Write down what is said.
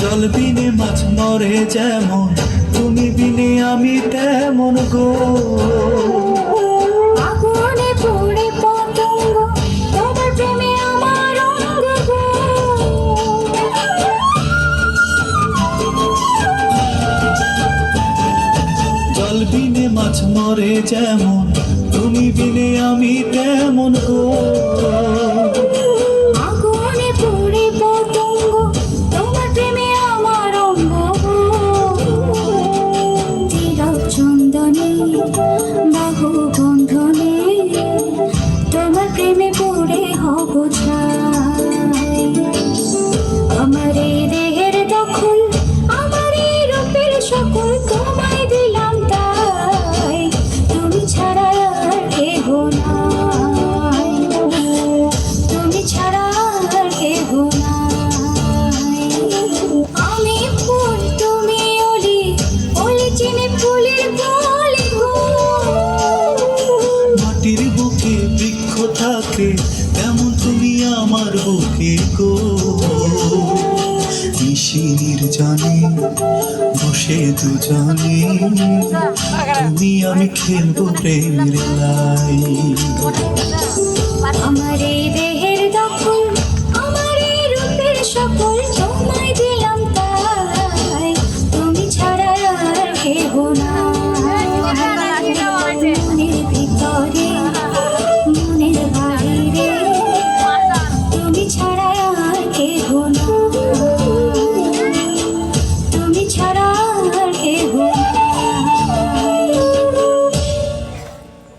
জল বিনে মাছ মরে যেমন তুমি বিনে আমি তেমন গো। বিনে মাছ মরে যেমন তুমি বিনে আমি তেমন গো। 不差 রাখতে কেমন তুমি আমার বুকে গো? নিশি জানে বসে জানে তুমি আমি খেলব প্রেমের লাই। আমার এই দেহের দখল আমার এই রূপের সকল তোমায় দিলাম তাই। তুমি ছাড়া আর কেহ না।